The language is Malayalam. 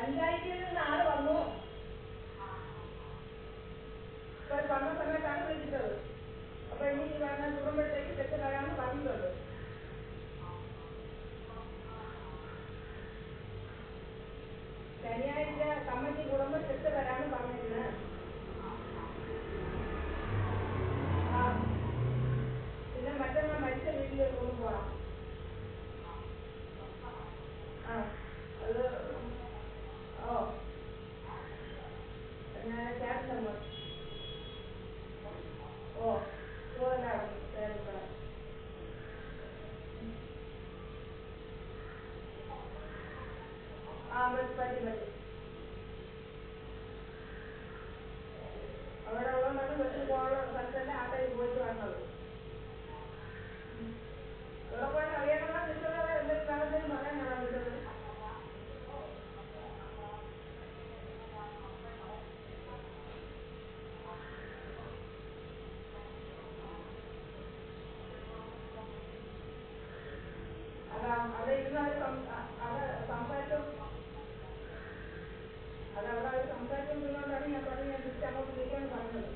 പഞ്ചായത്തിൽ നിന്ന് ആൾ വന്നു. ഇപ്പൊ വന്ന സമയത്താണ് വിളിച്ചത് അപ്പൊ ഇനി വന്ന കൂടുമ്പോഴത്തേക്ക് ചെക്ക് തരാമെന്ന് പറഞ്ഞിട്ടുണ്ട്. ശനിയാഴ്ച കമ്മിറ്റി കൂടുമ്പോൾ ചെക്ക് തരാമെന്ന് പറഞ്ഞിരുന്നു ആ. പിന്നെ മറ്റന്നാൾ മരിച്ച വീട്ടിലേക്ക് പോകണം ആ. customers of Corona server. Ahmed Fatimali. ಅವರ ಒಳ ಮನೆ ಬಸ್ಸು ಬರ್ತದೆ ಆ ಕಡೆ ಹೋಯ್ತು ಅನ್ನೋದು അതാ അവിടെ അത് സംസാരിച്ചുകൊണ്ടിരുന്നോണ്ടാണ് ഞാൻ പറഞ്ഞത്. ഞാൻ തിരിച്ച് അങ്ങോട്ട് വിളിക്കാന്ന് പറഞ്ഞത്.